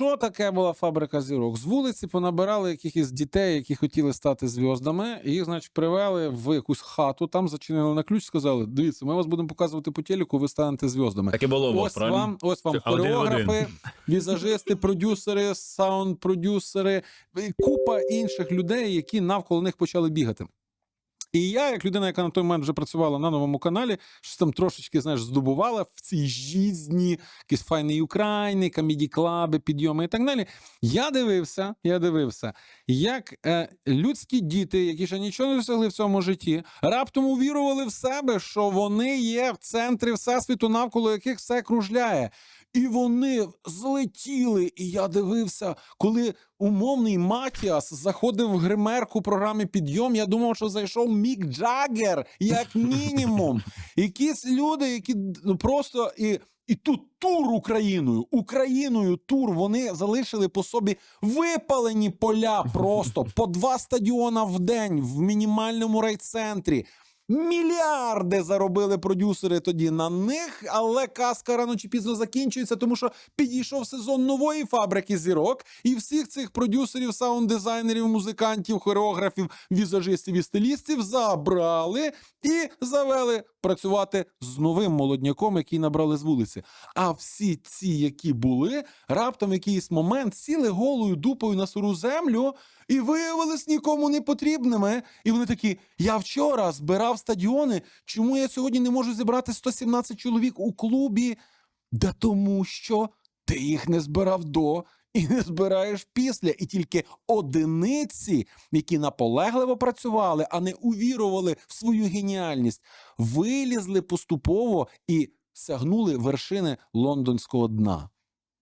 Що таке була фабрика зірок? З вулиці понабирали якихось дітей, які хотіли стати зв'яздами, їх, значить, привели в якусь хату, там зачинили на ключ, сказали: дивіться, ми вас будемо показувати по телеку, ви станете зв'яздами. Так і було, Ось правильно? вам, ось вам один в один. хореографи, візажисти, продюсери, саунд-продюсери, купа інших людей, які навколо них почали бігати. І я, як людина, яка на той момент вже працювала на новому каналі, щось там трошечки знаєш, здобувала в цій жітні, якісь файний України, комеді клаби, підйоми і так далі. Я дивився, я дивився, як е, людські діти, які ще нічого не досягли в цьому житті, раптом увірували в себе, що вони є в центрі всесвіту, навколо яких все кружляє. І вони злетіли. І я дивився, коли умовний Матіас заходив в гримерку програми Підйом. Я думав, що зайшов Мік Джаггер, як мінімум. Якісь люди, які ну, просто і. І тут тур Україною, Україною тур. Вони залишили по собі випалені поля просто по два стадіона в день в мінімальному райцентрі. Мільярди заробили продюсери тоді на них, але казка рано чи пізно закінчується, тому що підійшов сезон нової фабрики зірок, і всіх цих продюсерів, саунд-дизайнерів, музикантів, хореографів, візажистів і стилістів забрали і завели працювати з новим молодняком, який набрали з вулиці. А всі ці, які були, раптом в якийсь момент сіли голою дупою на сиру землю і виявились нікому не потрібними. І вони такі: я вчора збирав стадіони. Чому я сьогодні не можу зібрати 117 чоловік у клубі? Да тому що ти їх не збирав до. І не збираєш після, і тільки одиниці, які наполегливо працювали, а не увірували в свою геніальність, вилізли поступово і сягнули вершини лондонського дна.